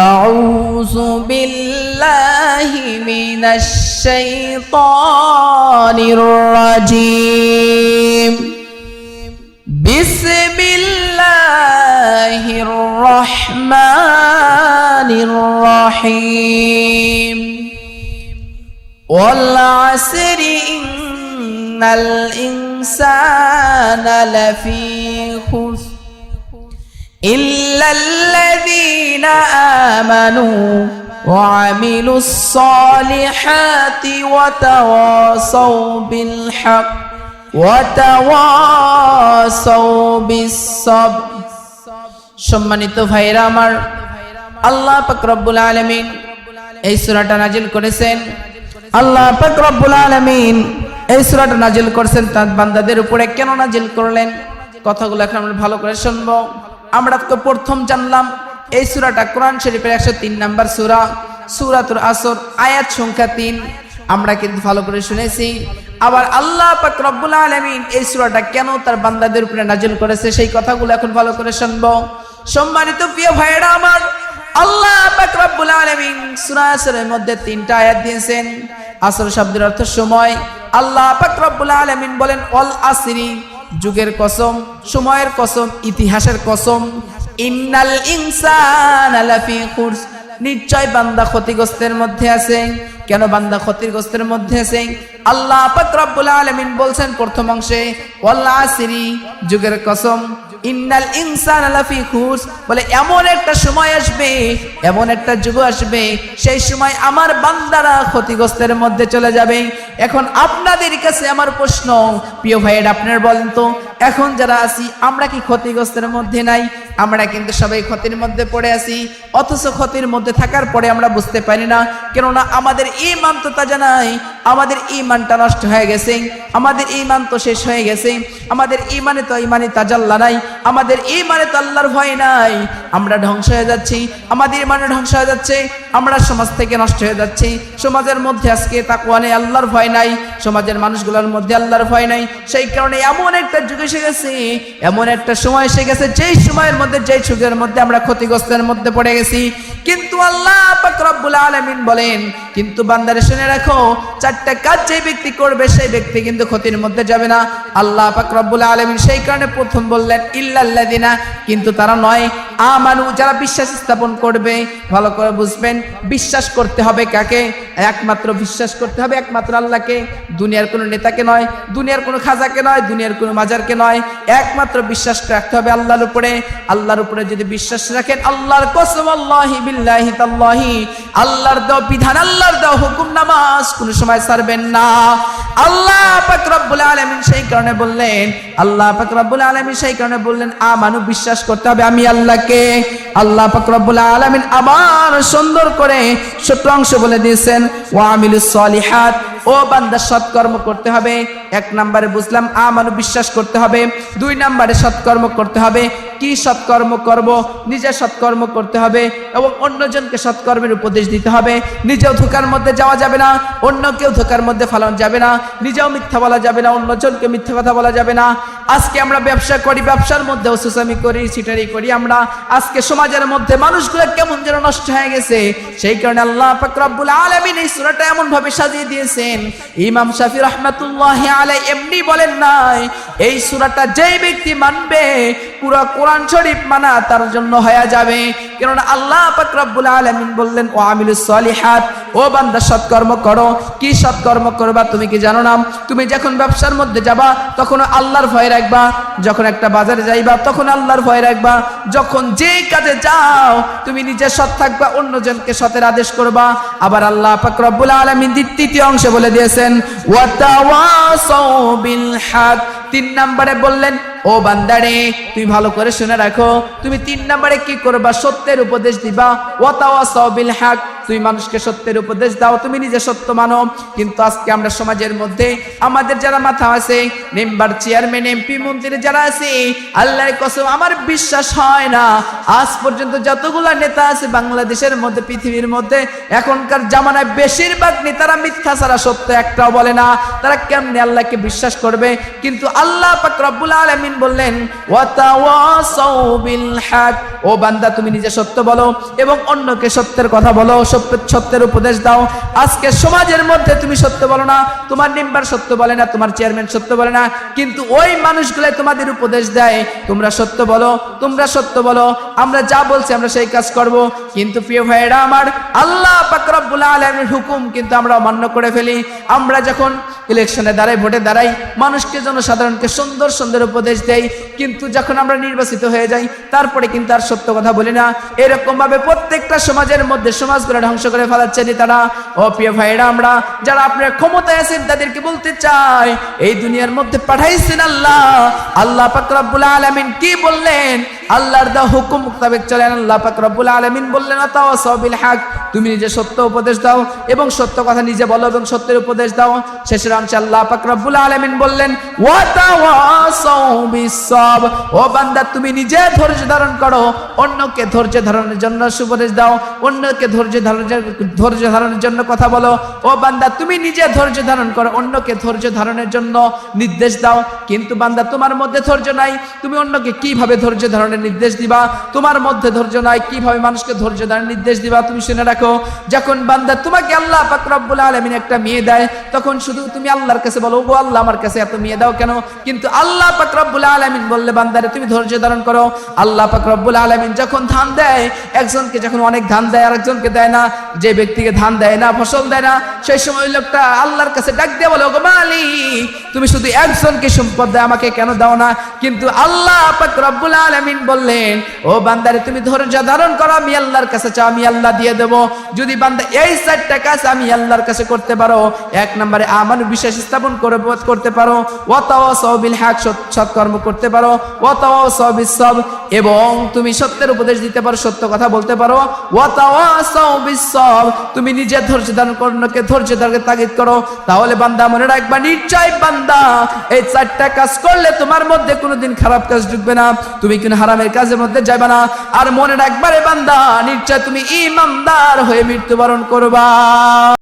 أعوذ بالله من الشيطان الرجيم. بسم الله الرحمن الرحيم. والعسر إن الإنسان لفي خسر إلا الذين آمنوا وعملوا الصالحات وتواصوا بالحق وتواصوا بالصبر সম্মানিত ভাইরা আমার আল্লাহ পাক রব্বুল আলামিন এই সূরাটা নাজিল করেছেন আল্লাহ পাক রব্বুল আলামিন এই সূরাটা নাজিল করেছেন তার বান্দাদের উপরে কেন নাজিল করলেন কথাগুলো এখন আমরা ভালো করে শুনবো আমরা তো প্রথম জানলাম এই সুরাটা কোরআন শরীফের একশো তিন নাম্বার সুরা, সূরাতুল আসর, আয়াত সংখ্যা তিন। আমরা কিন্তু ভালো করে শুনেছি। আবার আল্লাহ পাক রব্বুল আলামিন এই সূরাটা কেন তার বান্দাদের উপরে নাজিল করেছে, সেই কথাগুলো এখন ভালো করে শুনব। সম্মানিত প্রিয় ভাইয়েরা আমার, আল্লাহ পাক রব্বুল আলামিন সূরা আসরের মধ্যে তিনটা আয়াত দিয়েছেন। আসর শব্দের অর্থ সময়। আল্লাহ পাক রব্বুল আলামিন বলেন অল আসরি যুগের কসম, সময়ের কসম, ইতিহাসের কসম। ইন্নাল ইনসান নিশ্চয় বান্দা ক্ষতিগ্রস্তের মধ্যে আছে। কেন বান্দা ক্ষতিগ্রস্তের মধ্যে আছে? আল্লাহ পাক রব্বুল আলামিন বলছেন প্রথম অংশে, ওয়াল আসরি, যুগের কসম। ইন্নাল ইনসান আলাফি খুস বলে, এমন একটা সময় আসবে, এমন একটা যুগ আসবে, সেই সময় আমার বান্দারা ক্ষতিগ্রস্তের মধ্যে চলে যাবে। এখন আপনাদের কাছে আমার প্রশ্ন, প্রিয় ভাইয়ের, আপনার বলেন তো, এখন যারা আছি, আমরা কি ক্ষতিগ্রস্তের মধ্যে নাই? আমরা কিন্তু সবাই ক্ষতির মধ্যে পড়ে আছি, অথচ ক্ষতির মধ্যে থাকার পরে আমরা বুঝতে পারি না। কেননা আমাদের ইমান তো তাজা নাই, আমাদের ইমানটা নষ্ট হয়ে গেছে, আমাদের ইমান তো শেষ হয়ে গেছে, আমাদের ইমানে তো ইমানে তাজাল্লা নাই, আমাদের ইমানে তো আল্লাহর ভয় নাই। আমরা ধ্বংস হয়ে যাচ্ছি, আমাদের ইমানে ধ্বংস হয়ে যাচ্ছে, আমরা সমাজ থেকে নষ্ট হয়ে যাচ্ছি, সমাজের মধ্যে আজকে তাকুয়া নেই, আল্লাহর ভয় নাই, সমাজের মানুষগুলোর মধ্যে আল্লাহর ভয় নাই, সেই কারণে এমন একটা যুগ এসে গেছে, এমন একটা সময় এসে গেছে, যেই সময়ের মধ্যে যেই সুখের মধ্যে আমরা ক্ষতিগ্রস্তের মধ্যে পড়ে গেছি। কিন্তু আল্লাহ রব্বুল আলামিন বলেন কিন্তু বান্দারে শুনে রাখো, চারটা কাজ যে ব্যক্তি করবে, সেই ব্যক্তি কিন্তু ক্ষতির মধ্যে যাবে না। আল্লাহ পাক রব্বুল আলামিন সেই কারণে প্রথম বললেন, ইল্লাল্লাযিনা কিন্তু তারা নয়, আমানু যারা বিশ্বাস স্থাপন করবে। ভালো করে বুঝবেন, বিশ্বাস করতে হবে কাকে? একমাত্র বিশ্বাস করতে হবে একমাত্র আল্লাহকে। দুনিয়ার কোনো নেতাকে নয়, দুনিয়ার কোনো খাজাকে নয়, দুনিয়ার কোনো মাজারকে নয়। একমাত্র বিশ্বাস রাখতে হবে আল্লাহর উপরে। আল্লাহর উপরে যদি বিশ্বাস রাখেন, আল্লাহর কসম, আল্লাহি বিল্লাহি তাল্লাহি, আল্লাহর দ বিধান আল্লাহর দাও হুকুম নামাজ কোনো সময় ছাড়বেন না। আল্লাহ পাক আলামিন সেই কারণে বললেন, আল্লাহ পাক আলামিন সেই কারণে বললেন, আমানু বিশ্বাস করতে হবে আমি আল্লাহকে। আল্লাহ পাক আলামিন আবার সুন্দর করে ছোট্ট অংশ বলে দিয়েছেন, ওয়া আমিলুস সলিহাত ও বান্দা, সৎকর্ম করতে হবে। এক নম্বরে বুঝলাম, আমানু বিশ্বাস করতে হবে। দুই নম্বরে সৎকর্ম করতে হবে। কি সৎকর্ম করব? নিজে সৎকর্ম করতে হবে এবং অন্যজনকে সৎকর্মের উপদেশ দিতে হবে। নিজেও ধোকার মধ্যে যাওয়া যাবে না অন্য কেউ ধোকার মধ্যে ফালানো যাবে না। নিজেও মিথ্যা বলা যাবে না, অন্যজনকে মিথ্যা কথা বলা যাবে না। আজকে আমরা ব্যবসা করি, ব্যবসার মধ্যে সুসামি করি সিটারি করি। আমরা আজকে সমাজের মধ্যে মানুষগুলো কেমন যেন নষ্ট হয়ে গেছে। সেই কারণে আল্লাহ ফাকরাবুল আলামিন এই সুরাটা এমন ভাবে সাজিয়ে দিয়েছেন। ইমাম শাফি রহমাতুল্লাহ আলাই এমনি বলেন নাই, এই সুরাটা যেই ব্যক্তি মানবে পুরো কোরআন শরীফ মানা তার জন্য হয়ে যাবে। কেননা আল্লাহ পাক রব্বুল আলামিন বললেন, ও আমিলুস সলিহাত, ও বান্দা, সৎকর্ম করো। কি সৎকর্ম করবা তুমি কি জানো না? তুমি যখন ব্যবসার মধ্যে যাবা, তখন আল্লাহর ভয় রাখবা। যখন একটা বাজারে যাইবা, তখন আল্লাহর ভয় রাখবা। যখন যে কাজে যাও, তুমি নিজে সৎ থাকবা, অন্যজনকে সতের আদেশ করবা। আবার আল্লাহ পাক রব্বুল আলামিন তৃতীয় অংশে বলে দিয়েছেন তিন নম্বরে বললেন ও বান্দারে, তুমি ভালো করে শুনে রাখো। তুমি তিন নম্বরে কি করবা? সত্যের উপদেশ দিবা। ওয়াতাওয়াসাউ বিল হক তুমি মানুষকে সত্যের উপদেশ দাও। তুমি নিজে সত্য মানো। কিন্তু আজকে আমরা সমাজের মধ্যে, আমাদের যারা মাথা আছে, মেম্বার, চেয়ারম্যান, এমপি, মন্ত্রী যারা আছে, আল্লাহর কসম, আমার বিশ্বাস হয় না। আজ পর্যন্ত যতগুলা নেতা আছে বাংলাদেশের মধ্যে, পৃথিবীর মধ্যে, এখনকার জামানায় বেশিরভাগ নেতারা মিথ্যা ছাড়া সত্য একটাও বলে না। তারা কেমনে আল্লাহকে বিশ্বাস করবে? কিন্তু আল্লাহ পাক রব্বুল আলামিন আলামিন বললেন ও বান্দা, তুমি নিজে সত্য বলো এবং অন্যকে সত্যের কথা বলো, সত্য- সত্যের উপদেশ দাও। আজকে সমাজের মধ্যে তুমি সত্য বলো না, তোমার মেম্বার সত্য বলে না, তোমার চেয়ারম্যান সত্য বলে না, কিন্তু ওই মানুষগুলো তোমাদের উপদেশ দেয়। তোমরা সত্য বলো, তোমরা সত্য বলো, আমরা যা বলছি আমরা সেই কাজ করব। কিন্তু প্রিয় ভাইয়েরা আমার, আল্লাহ পাক রব্বুল আলামিনের হুকুম কিন্তু আমরা অমান্য করে ফেলি। আমরা যখন ইলেকশনে দাঁড়াই, ভোটে দাঁড়াই মানুষকে জনসাধারণকে সুন্দর সুন্দর উপদেশ দেয়। কিন্তু যখন আমরা নির্বাচিত হয়ে যাই, তারপরে কিন্তু আর সত্য কথা বলি না। এরকম ভাবে প্রত্যেকটা সমাজের মধ্যে সমাজগুলো ধ্বংস করে ফেলাচ্ছে তারা ও প্রিয় ভাইয়েরা, আমরা যারা আপনার ক্ষমতায় আছেন, তাদেরকে বলতে চাই, এই দুনিয়ার মধ্যে পাঠাইছেন আল্লাহ। আল্লাহ পাক রব্বুল আলামিন কি বললেন? আল্লাহর দা হুকুম মোতাবেক চলেন। আল্লাহ পাক রব্বুল আলামিন বললেন তাওয়াসাউ বিল হক। তুমি নিজে সত্য উপদেশ দাও এবং সত্য কথা নিজে বলো এবং সত্যের উপদেশ দাও। শেষের আল্লাহ পাক রব্বুল বললেন ও বান্দা, তুমি নিজে ধৈর্য ধারণ করো, অন্যকে ধৈর্য ধারণের জন্য দাও, অন্যকে ধৈর্য ধারণের ধৈর্য ধারণের জন্য কথা বলো। ও বান্দা, তুমি নিজে ধৈর্য ধারণ করো, অন্যকে ধৈর্য ধারণের জন্য নির্দেশ দাও। কিন্তু বান্দা, তোমার মধ্যে ধৈর্য নাই, তুমি অন্যকে কীভাবে ধৈর্য ধারণের নির্দেশ দিবা? তোমার মধ্যে ধৈর্য নাই, কীভাবে মানুষকে ধৈর্য ধারণের নির্দেশ দিবা? তুমি শুনে রাখো, যখন বান্দা, তোমাকে আল্লাহ পাক রব্বুল আলামিন একটা মেয়ে দেয়, তখন শুধু তুমি আল্লাহর কাছে বলো ও আল্লাহ, আমার কাছে এত মেয়ে দাও কেন? কিন্তু আল্লাহ পাক রব্বুল আলামিন বললে, বান্দারে, তুমি ধৈর্য ধারণ করো। আল্লাহ পাক রব্বুল আলামিন যখন ধান দেয়, একজনকে যখন অনেক ধান দেয়, আরেকজনকে দেয় না, যে ব্যক্তিকে ধান দেয় না, ফসল দেয় না, সেই সময় লোকটা আল্লাহর কাছে ডাক দিয়ে বলো গো মালিক, তুমি শুধু একজনকে সম্পদ দেয় আমাকে কেন দাও না? কিন্তু আল্লাহ পাক রব্বুল আলামিন বললেন, ও বান্দারে, তুমি ধৈর্য ধারণ করো, আমি আল্লাহর কাছে চাও, আমি আল্লাহ দিয়ে দেব। যদি বান্দা এই চারটা কাজ আমি আল্লাহর কাছে করতে পারো, এক নম্বরে আমানু বিশ্বাস স্থাপন করে করতে পারো। ওয়াতাওয়াসাউ বিল হক, সৎ- সৎকর্ম করতে পারো। ওয়াতাওয়াসাউ বিস সবর এবং তুমি সত্যের উপদেশ দিতে পারো, সত্য কথা বলতে পারো। ওয়াতাওয়াসাউ বিস সবর তুমি নিজে ধৈর্য ধারণ করোকে ধৈর্য ধারণকে তাগিদ করো। তাহলে বান্দা মনে রাখবা নিশ্চয় বান্দা, এই চারটা কাজ করলে তোমার মধ্যে কোনোদিন খারাপ কাজ ঢুকবে না। তুমি কোনো হারামের কাজের মধ্যে যাবে না। আর মনে রাখবা রে বান্দা, নিশ্চয় তুমি ইমানদার হয়ে মৃত্যুবরণ করবা।